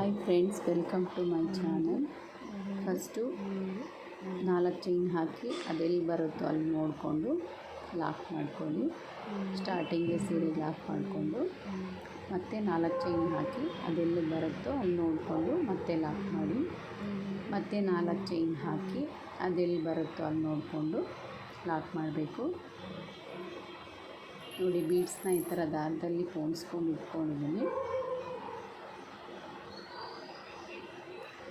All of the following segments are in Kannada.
Hi friends welcome to my channel first ನಾಲ್ಕು ಚೈನ್ ಹಾಕಿ, ಅದೆಲ್ಲಿ ಬರುತ್ತೋ ಅಲ್ಲಿ ನೋಡಿಕೊಂಡು ಲಾಕ್ ಮಾಡ್ಕೊಳ್ಳಿ. ಸ್ಟಾರ್ಟಿಂಗ್ ಸೀರೆ ಲಾಕ್ ಮಾಡಿಕೊಂಡು, ಮತ್ತೆ ನಾಲ್ಕು ಚೈನ್ ಹಾಕಿ, ಅದೆಲ್ಲಿ ಬರುತ್ತೋ ಅಲ್ಲಿ ನೋಡಿಕೊಂಡು ಮತ್ತೆ ಲಾಕ್ ಮಾಡಿ. ಮತ್ತೆ ನಾಲ್ಕು ಚೈನ್ ಹಾಕಿ, ಅದೆಲ್ಲಿ ಬರುತ್ತೋ ಅಲ್ಲಿ ನೋಡಿಕೊಂಡು ಲಾಕ್ ಮಾಡಬೇಕು. ನೋಡಿ ಬೀಡ್ಸ್ನ ಈ ಥರ ದಾರದಲ್ಲಿ ಪೋಣಿಸ್ಕೊಂಡು ಇಟ್ಕೊಂಡಿದ್ದೀನಿ.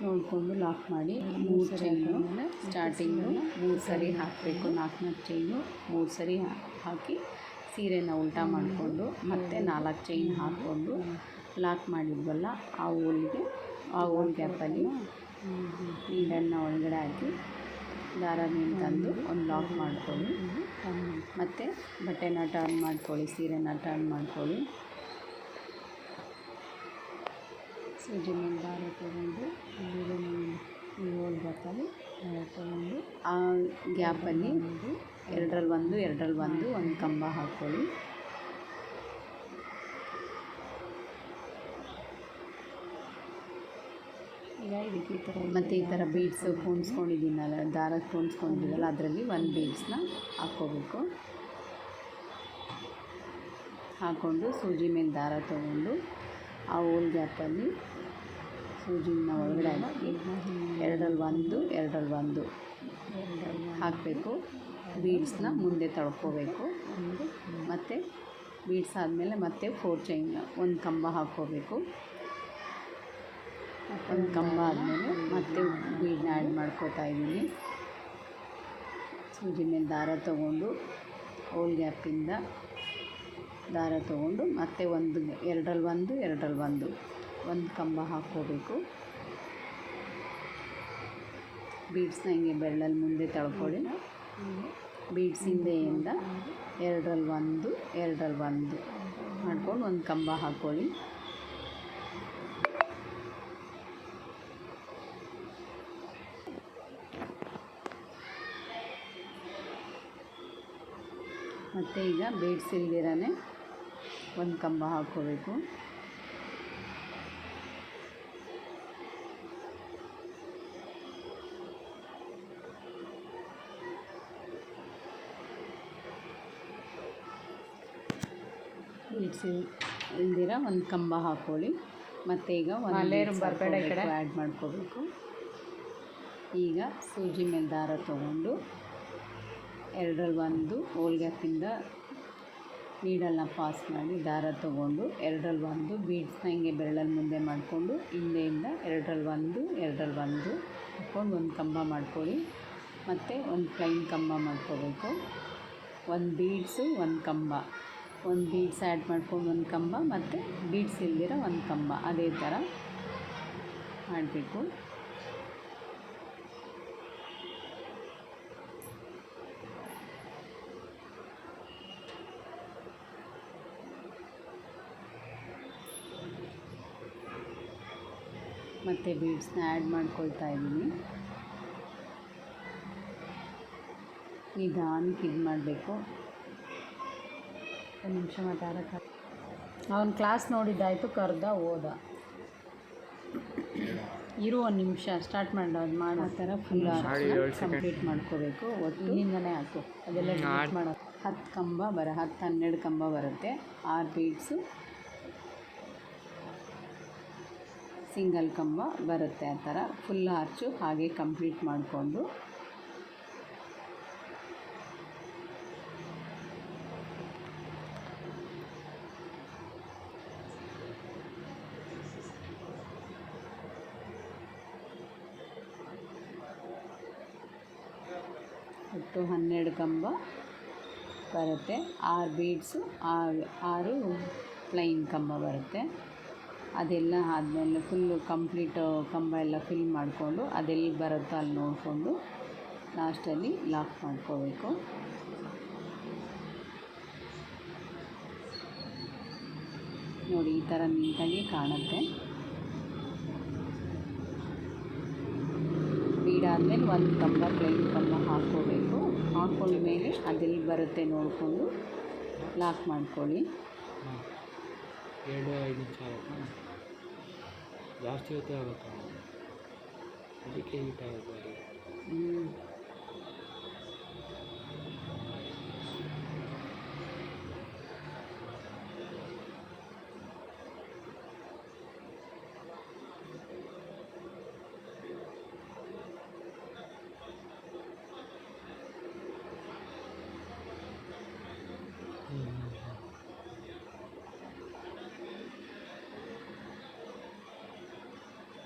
ನೋಡಿಕೊಂಡು ಲಾಕ್ ಮಾಡಿ ಮೂರು ಚೈನು ಸ್ಟಾರ್ಟಿಂಗು ಮೂರು ಸರಿ ಹಾಕಬೇಕು. ನಾಲ್ಕನಾಲ್ಕು ನಾಲ್ಕು ಚೈನು ಮೂರು ಸರಿ ಹಾಕಿ ಸೀರೆನ ಉಲ್ಟಾ ಮಾಡಿಕೊಂಡು ಮತ್ತೆ ನಾಲ್ಕು ಚೈನ್ ಹಾಕ್ಕೊಂಡು ಲಾಕ್ ಮಾಡಿದ್ವಲ್ಲ ಆ ಹೋಲ್ಗೆ ಆ ಹೋಲ್ ಗ್ಯಾಪಲ್ಲಿ ನೀರನ್ನು ಒಳಗಡೆ ಹಾಕಿ ದಾರ ನೀನು ತಂದು ಒಂದು ಲಾಕ್ ಮಾಡ್ಕೊಳ್ಳಿ. ಮತ್ತು ಬಟ್ಟೆನ ಟರ್ನ್ ಮಾಡ್ಕೊಳ್ಳಿ ಸೀರೆನ ಟರ್ನ್ ಮಾಡ್ಕೊಳ್ಳಿ. ಸೂಜಿ ಮೇಲೆ ದಾರ ತೊಗೊಂಡು ಈ ಹೋಲ್ ಗ್ಯಾಪಲ್ಲಿ ದಾರ ತೊಗೊಂಡು ಆ ಗ್ಯಾಪಲ್ಲಿ ಎರಡರಲ್ಲಿ ಒಂದು ಎರಡರಲ್ಲಿ ಒಂದು ಒಂದು ಕಂಬ ಹಾಕ್ಕೊಳ್ಳಿ. ಈ ಥರ ಮತ್ತು ಈ ಥರ ಬೀಡ್ಸ್ ಪೋಣಿಸ್ಕೊಂಡಿದ್ದೀನಲ್ಲ ದಾರ ಪೋಣಿಸ್ಕೊಂಡಿದ್ದೀವಲ್ಲ ಅದರಲ್ಲಿ ಒಂದು ಬೀಡ್ಸ್ನ ಹಾಕ್ಕೋಬೇಕು. ಹಾಕ್ಕೊಂಡು ಸೂಜಿ ಮೇಲೆ ದಾರ ತೊಗೊಂಡು ಆ ಓಲ್ ಗ್ಯಾಪಲ್ಲಿ ಸೂಜಿನ ಒಳಗಡೆ ಹಾಕಿ ಎರಡರಲ್ಲಿ ಒಂದು ಎರಡರಲ್ಲಿ ಒಂದು. ಹಾಕಬೇಕು. ಬೀಡ್ಸ್ನ ಮುಂದೆ ತಳ್ಕೋಬೇಕು. ಮತ್ತು ಬೀಡ್ಸ್ ಆದಮೇಲೆ ಮತ್ತೆ ಫೋರ್ ಚೈನ್ ಒಂದು ಕಂಬ ಹಾಕ್ಕೋಬೇಕು. ಒಂದು ಕಂಬ ಆದಮೇಲೆ ಮತ್ತೆ ಬೀಡ್ನ ಆ್ಯಡ್ ಮಾಡ್ಕೋತಾ ಇದ್ದೀನಿ. ಸೂಜಿ ಮೇಲೆ ದಾರ ತೊಗೊಂಡು ಓಲ್ ಗ್ಯಾಪಿಂದ ದಾರ ತೊಗೊಂಡು ಮತ್ತೆ ಒಂದು, ಎರಡರಲ್ಲಿ ಒಂದು ಎರಡರಲ್ಲಿ ಒಂದು. ಒಂದು ಕಂಬ ಹಾಕ್ಕೋಬೇಕು. ಬೀಡ್ಸ್ನ ಹಿಂಗೆ ಬೆರಳಲ್ಲಿ ಮುಂದೆ ತಳ್ಕೊಳ್ಳಿ. ಬೀಡ್ಸ್ ಹಿಂದೆಯಿಂದ ಎರಡರಲ್ಲಿ ಒಂದು ಎರಡರಲ್ಲಿ ಒಂದು ಮಾಡ್ಕೊಂಡು ಒಂದು ಕಂಬ ಹಾಕ್ಕೊಳ್ಳಿ. ಮತ್ತು ಈಗ ಬೀಡ್ಸ್ ಇಲ್ದಿರೇ ಒಂದು ಕಂಬ ಹಾಕ್ಕೋಬೇಕು. ಬೀಡ್ಸ್ ಇಲ್ದಿರ ಒಂದು ಕಂಬ ಹಾಕ್ಕೊಳ್ಳಿ ಮತ್ತು ಈಗ ಒಂದು ಆ್ಯಡ್ ಮಾಡ್ಕೋಬೇಕು. ಈಗ ಸೂಜಿ ಮೇಲೆ ದಾರ ತೊಗೊಂಡು ಎರಡರಲ್ಲಿ ಒಂದು ಹೋಲ್ ಗ್ಯಾಪಿಂದ ನೀಡಲ್ನ ಪಾಸ್ ಮಾಡಿ ದಾರ ತೊಗೊಂಡು ಎರಡರಲ್ಲಿ ಒಂದು ಬೀಡ್ಸ್ನ ಹಿಂಗೆ ಬೆರಳಲ್ಲಿ ಮುಂದೆ ಮಾಡಿಕೊಂಡು ಹಿಂದೆಯಿಂದ ಎರಡರಲ್ಲಿ ಒಂದು ಎರಡರಲ್ಲಿ ಒಂದು ಹಾಕ್ಕೊಂಡು ಒಂದು ಕಂಬ ಮಾಡ್ಕೊಳ್ಳಿ. ಮತ್ತು ಒಂದು ಪ್ಲೈನ್ ಕಂಬ ಮಾಡ್ಕೋಬೇಕು. ಒಂದು ಬೀಡ್ಸು ಒಂದು ಕಂಬ. ಒಂದು ಬೀಡ್ಸ್ ಆ್ಯಡ್ ಮಾಡ್ಕೊಂಡು ಒಂದು ಕಂಬ ಮತ್ತು ಬೀಡ್ಸ್ ಇಲ್ದಿರೋ ಒಂದು ಕಂಬ. ಅದೇ ಥರ ಮಾಡಬೇಕು. ಮತ್ತು ಬೀಡ್ಸ್ನ ಆ್ಯಡ್ ಮಾಡ್ಕೊಳ್ತಾ ಇದ್ದೀನಿ. ನಿಧಾನಕ್ಕೆ ಇದು ಮಾಡಬೇಕು. ಒಂದು ನಿಮಿಷ ಮಾತಾಡೋಕ್ಕೆ ಅವನ ಕ್ಲಾಸ್ ನೋಡಿದ್ದಾಯಿತು ಕರೆದ ಹೋದ ಇರು ಒಂದು ನಿಮಿಷ ಸ್ಟಾರ್ಟ್ ಮಾಡೋದು ಮಾಡೋ. ಥರ ಫುಲ್ ಕಂಪ್ಲೀಟ್ ಮಾಡ್ಕೋಬೇಕು ಇಲ್ಲಿಂದನೇ ಹಾಕು ಅದೆಲ್ಲ ಮಾಡೋ. ಹತ್ತು ಕಂಬ ಬರ ಹತ್ತು ಹನ್ನೆರಡು ಕಂಬ ಬರುತ್ತೆ. ಆರು ಬೀಡ್ಸು ಸಿಂಗಲ್ ಕಂಬ ಬರುತ್ತೆ ಆ ಥರ. ಫುಲ್ ಆರ್ಚು ಹಾಗೆ ಕಂಪ್ಲೀಟ್ ಮಾಡಿಕೊಂಡು. ಒಟ್ಟು ಹನ್ನೆರಡು ಕಂಬ ಬರುತ್ತೆ. ಆರು ಬೀಡ್ಸು ಆರು ಆರು ಪ್ಲೈನ್ ಕಂಬ ಬರುತ್ತೆ. ಅದೆಲ್ಲ ಆದಮೇಲೆ ಫುಲ್ಲು ಕಂಪ್ಲೀಟ್ ಕಂಬ ಎಲ್ಲ ಫಿಲ್ ಮಾಡಿಕೊಂಡು ಅದೆಲ್ಲಿ ಬರುತ್ತೋ ಅಲ್ಲಿ ನೋಡಿಕೊಂಡು ಲಾಸ್ಟಲ್ಲಿ ಲಾಕ್ ಮಾಡ್ಕೋಬೇಕು. ನೋಡಿ, ಈ ಥರ ನೀಟಾಗಿ ಕಾಣುತ್ತೆ. ಬೀಡಾದಮೇಲೆ ಒಂದು ಕಂಬ ಪ್ಲೇನ್ ಕಂಬ ಹಾಕ್ಕೋಬೇಕು. ಹಾಕ್ಕೊಂಡ್ಮೇಲೆ ಅದೆಲ್ಲಿ ಬರುತ್ತೆ ನೋಡಿಕೊಂಡು ಲಾಕ್ ಮಾಡ್ಕೊಳ್ಳಿ. ಎರಡು ಐದು ನಿಮಿಷ ಆಗುತ್ತಾ? ಜಾಸ್ತಿ ಹೊತ್ತೇ ಆಗುತ್ತೆ? ಅದಕ್ಕೆ ಹೀಟ್ ಆಗಬಾರ್ದು ಹ್ಞೂ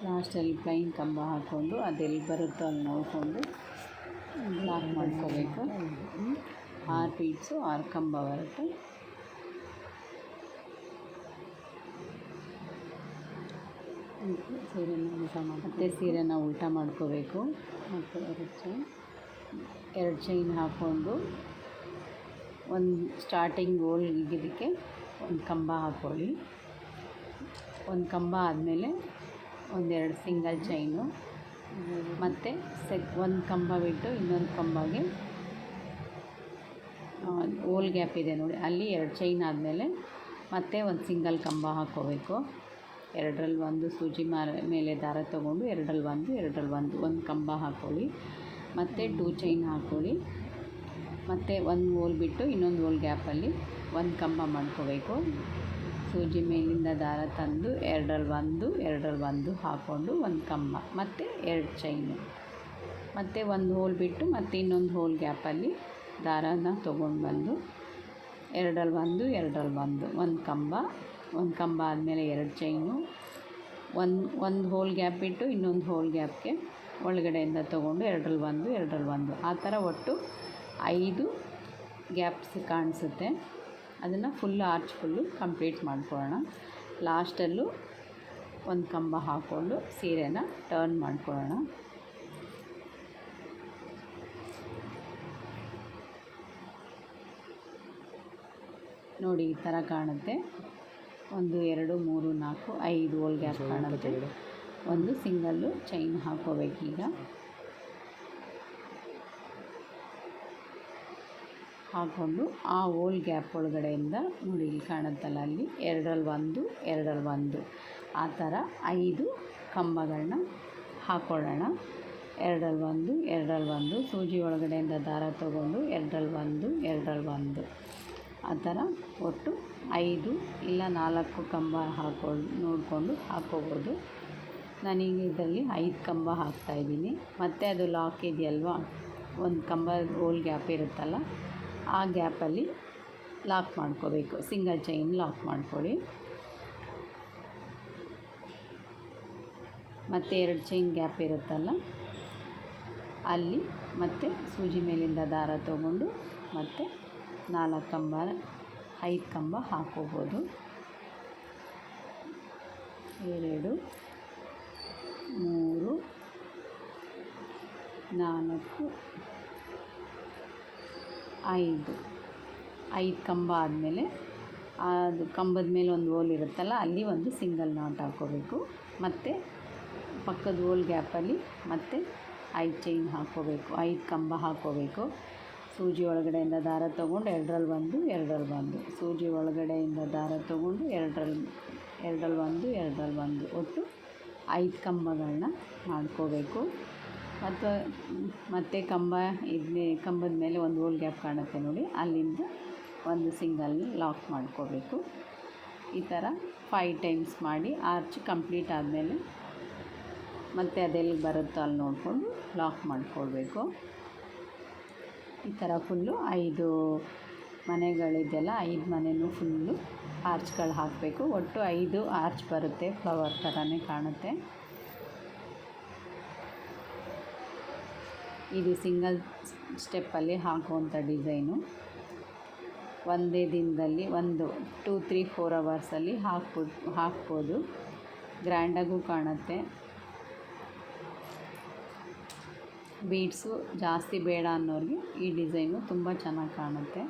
ಲಾಸ್ಟಲ್ಲಿ ಪ್ಲೈನ್ ಕಂಬ ಹಾಕ್ಕೊಂಡು ಅದೆಲ್ಲಿ ಬರುತ್ತೋ ಅಲ್ಲಿ ನೋಡಿಕೊಂಡು ಲಾಕ್ ಮಾಡ್ಕೋಬೇಕು. ಆರು ಪೀಟ್ಸು ಆರು ಕಂಬ ಬರುತ್ತೆ. ಸೀರೆನ ಊಟ ಮಾಡಿ ಮತ್ತು ಸೀರೆನ ಉಲ್ಟ ಮಾಡ್ಕೋಬೇಕು. ಮತ್ತು ಎರಡು ಚೈನ್ ಎರಡು ಚೈನ್ ಹಾಕ್ಕೊಂಡು ಒಂದು ಸ್ಟಾರ್ಟಿಂಗ್ ಗೋಲ್ ಇದಕ್ಕೆ ಒಂದು ಕಂಬ ಹಾಕ್ಕೊಳ್ಳಿ ಒಂದು ಕಂಬ ಆದಮೇಲೆ ಒಂದೆರಡು ಸಿಂಗಲ್ ಚೈನು. ಮತ್ತು ಸೆಕ್ ಒಂದು ಕಂಬ ಬಿಟ್ಟು ಇನ್ನೊಂದು ಕಂಬಗೆ ಓಲ್ ಗ್ಯಾಪ್ ಇದೆ ನೋಡಿ. ಅಲ್ಲಿ ಎರಡು ಚೈನ್ ಆದಮೇಲೆ ಮತ್ತೆ ಒಂದು ಸಿಂಗಲ್ ಕಂಬ ಹಾಕ್ಕೋಬೇಕು. ಎರಡರಲ್ಲಿ ಒಂದು ಸೂಜಿ ಮಾರ ಮೇಲೆ ದಾರ ತೊಗೊಂಡು ಎರಡರಲ್ಲಿ ಒಂದು ಎರಡರಲ್ಲಿ ಒಂದು ಒಂದು ಕಂಬ ಹಾಕ್ಕೊಳ್ಳಿ. ಮತ್ತು ಟೂ ಚೈನ್ ಹಾಕ್ಕೊಳ್ಳಿ. ಮತ್ತು ಒಂದು ಓಲ್ ಬಿಟ್ಟು ಇನ್ನೊಂದು ಓಲ್ ಗ್ಯಾಪಲ್ಲಿ ಒಂದು ಕಂಬ ಮಾಡ್ಕೋಬೇಕು. ಸೂಜಿ ಮೇಲಿಂದ ದಾರ ತಂದು ಎರಡರಲ್ಲಿ ಒಂದು ಎರಡರಲ್ಲಿ ಒಂದು ಹಾಕ್ಕೊಂಡು ಒಂದು ಕಂಬ ಮತ್ತು ಎರಡು ಚೈನು ಮತ್ತು ಒಂದು ಹೋಲ್ ಬಿಟ್ಟು ಮತ್ತು ಇನ್ನೊಂದು ಹೋಲ್ ಗ್ಯಾಪಲ್ಲಿ ದಾರಾನ ತೊಗೊಂಡು ಬಂದು ಎರಡರಲ್ಲಿ ಒಂದು ಎರಡರಲ್ಲಿ ಒಂದು ಒಂದು ಕಂಬ ಒಂದು ಕಂಬ ಆದಮೇಲೆ ಎರಡು ಚೈನು ಒಂದು ಒಂದು ಹೋಲ್ ಗ್ಯಾಪ್ ಬಿಟ್ಟು ಇನ್ನೊಂದು ಹೋಲ್ ಗ್ಯಾಪ್ಗೆ ಒಳಗಡೆಯಿಂದ ತೊಗೊಂಡು ಎರಡರಲ್ಲಿ ಒಂದು ಎರಡರಲ್ಲಿ ಒಂದು. ಆ ಥರ ಒಟ್ಟು ಐದು ಗ್ಯಾಪ್ಸ್ ಕಾಣಿಸುತ್ತೆ. ಅದನ್ನು ಫುಲ್ ಆರ್ಚ್ ಫುಲ್ಲು ಕಂಪ್ಲೀಟ್ ಮಾಡ್ಕೊಳ್ಳೋಣ. ಲಾಸ್ಟಲ್ಲೂ ಒಂದು ಕಂಬ ಹಾಕ್ಕೊಂಡು ಸೀರೆನ ಟರ್ನ್ ಮಾಡ್ಕೊಳ್ಳೋಣ. ನೋಡಿ ಈ ಥರ ಕಾಣುತ್ತೆ. ಒಂದು, ಎರಡು, ಮೂರು, ನಾಲ್ಕು, ಐದು ಓಲ್ ಗ್ಯಾಪ್ ಕಾಣುತ್ತೆ. ಒಂದು ಸಿಂಗಲ್ಲು ಚೈನ್ ಹಾಕ್ಕೋಬೇಕೀಗ. ಹಾಕ್ಕೊಂಡು ಆ ಹೋಲ್ ಗ್ಯಾಪ್ ಒಳಗಡೆಯಿಂದ ನೋಡಿ ಕಾಣುತ್ತಲ್ಲ ಅಲ್ಲಿ ಎರಡರಲ್ಲಿ ಒಂದು ಎರಡರಲ್ಲಿ ಒಂದು. ಆ ಥರ ಐದು ಕಂಬಗಳನ್ನ ಹಾಕ್ಕೊಳ್ಳೋಣ ಎರಡರಲ್ಲಿ ಒಂದು ಎರಡರಲ್ಲಿ ಒಂದು. ಸೂಜಿ ಒಳಗಡೆಯಿಂದ ದಾರ ತಗೊಂಡು ಎರಡರಲ್ಲಿ ಒಂದು ಎರಡರಲ್ಲಿ ಒಂದು. ಆ ಥರ ಒಟ್ಟು ಐದು ಇಲ್ಲ ನಾಲ್ಕು ಕಂಬ ಹಾಕೊಂಡು ನೋಡಿಕೊಂಡು ಹಾಕ್ಕೋಬೋದು ನಾನೀಗ ಇದರಲ್ಲಿ ಐದು ಕಂಬ ಹಾಕ್ತಾಯಿದ್ದೀನಿ ಮತ್ತು ಅದು ಲಾಕ್ ಇದೆಯಲ್ವಾ? ಒಂದು ಕಂಬ ಓಲ್ ಗ್ಯಾಪ್ ಇರುತ್ತಲ್ಲ ಆ ಗ್ಯಾಪಲ್ಲಿ ಲಾಕ್ ಮಾಡ್ಕೋಬೇಕು. ಸಿಂಗಲ್ ಚೈನ್ ಲಾಕ್ ಮಾಡ್ಕೊಳ್ಳಿ. ಮತ್ತು ಎರಡು ಚೈನ್ ಗ್ಯಾಪ್ ಇರುತ್ತಲ್ಲ, ಅಲ್ಲಿ ಮತ್ತೆ ಸೂಜಿ ಮೇಲಿಂದ ದಾರ ತಗೊಂಡು ಮತ್ತು ನಾಲ್ಕು ಕಂಬ, ಐದು ಕಂಬ ಹಾಕೋಬೋದು. ಎರಡು, ಮೂರು, ನಾಲ್ಕು ಐದು ಐದು ಕಂಬ ಆದಮೇಲೆ ಅದು ಕಂಬದ ಮೇಲೆ ಒಂದು ಓಲ್ ಇರುತ್ತಲ್ಲ, ಅಲ್ಲಿ ಒಂದು ಸಿಂಗಲ್ ನಾಟ್ ಹಾಕ್ಕೋಬೇಕು. ಮತ್ತು ಪಕ್ಕದ ಓಲ್ ಗ್ಯಾಪಲ್ಲಿ ಮತ್ತು ಐದು ಚೈನ್ ಹಾಕ್ಕೋಬೇಕು, ಐದು ಕಂಬ ಹಾಕ್ಕೋಬೇಕು. ಸೂಜಿ ಒಳಗಡೆಯಿಂದ ದಾರ ತೊಗೊಂಡು ಎರಡರಲ್ಲಿ ಒಂದು ಎರಡರಲ್ಲಿ ಒಂದು. ಸೂಜಿ ಒಳಗಡೆಯಿಂದ ದಾರ ತೊಗೊಂಡು ಎರಡರಲ್ಲಿ ಎರಡರಲ್ಲಿ ಒಂದು ಎರಡರಲ್ಲಿ ಒಂದು. ಒಟ್ಟು ಐದು ಕಂಬಗಳನ್ನ ಮಾಡ್ಕೋಬೇಕು. ಮತ್ತು ಮತ್ತೆ ಕಂಬ ಇದನ್ನೇ ಕಂಬದ ಮೇಲೆ ಒಂದು ಓಲ್ ಗ್ಯಾಪ್ ಕಾಣುತ್ತೆ ನೋಡಿ. ಅಲ್ಲಿಂದ ಒಂದು ಸಿಂಗಲ್ ಲಾಕ್ ಮಾಡ್ಕೋಬೇಕು. ಈ ಥರ ಫೈ ಟೈಮ್ಸ್ ಮಾಡಿ ಆರ್ಚ್ ಕಂಪ್ಲೀಟ್ ಆದಮೇಲೆ ಮತ್ತೆ ಅದೆಲ್ಲಿ ಬರುತ್ತೋ ಅಲ್ಲಿ ನೋಡಿಕೊಂಡು ಲಾಕ್ ಮಾಡ್ಕೊಳ್ಬೇಕು. ಈ ಥರ ಫುಲ್ಲು ಐದು ಮನೆಗಳಿದೆಯಲ್ಲ ಐದು ಮನೆಯೂ ಫುಲ್ಲು ಆರ್ಚ್ಗಳು ಹಾಕಬೇಕು. ಒಟ್ಟು ಐದು ಆರ್ಚ್ ಬರುತ್ತೆ ಫ್ಲವರ್ ಥರನೇ ಕಾಣುತ್ತೆ. ಇದು ಸಿಂಗಲ್ ಸ್ಟೆಪ್ಪಲ್ಲಿ ಹಾಕುವಂಥ ಡಿಸೈನು. ಒಂದೇ ದಿನದಲ್ಲಿ ಒಂದು, ಟೂ, ತ್ರೀ, ಫೋರ್ ಅವರ್ಸಲ್ಲಿ ಹಾಕ್ಬೋದು ಹಾಕ್ಬೋದು. ಗ್ರ್ಯಾಂಡಾಗೂ ಕಾಣುತ್ತೆ. ಬೀಡ್ಸು ಜಾಸ್ತಿ ಬೇಡ ಅನ್ನೋರಿಗೆ ಈ ಡಿಸೈನು ತುಂಬ ಚೆನ್ನಾಗಿ ಕಾಣುತ್ತೆ.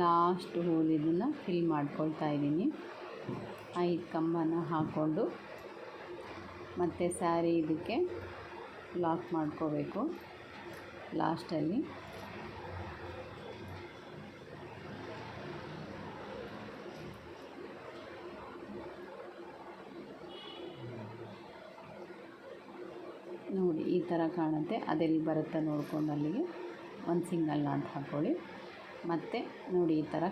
ಲಾಸ್ಟ್ ಹೋಲ್ ಇದನ್ನು ಫಿಲ್ ಮಾಡ್ಕೊಳ್ತಾ ಇದ್ದೀನಿ. ಐದು ಕಂಬನ ಹಾಕ್ಕೊಂಡು ಮತ್ತು ಸ್ಯಾರಿ ಇದಕ್ಕೆ ಲಾಕ್ ಮಾಡ್ಕೋಬೇಕು ಲಾಸ್ಟಲ್ಲಿ. ನೋಡಿ, ಈ ಥರ ಕಾಣುತ್ತೆ. ಅದೆಲ್ಲಿ ಬರುತ್ತೆ ನೋಡ್ಕೊಂಡು ಅಲ್ಲಿಗೆ. ಒಂದು ಸಿಂಗಲ್ ನಾಟ್ ಹಾಕ್ಕೊಳ್ಳಿ ಮತ್ತು ನೋಡಿ ಈ ಥರ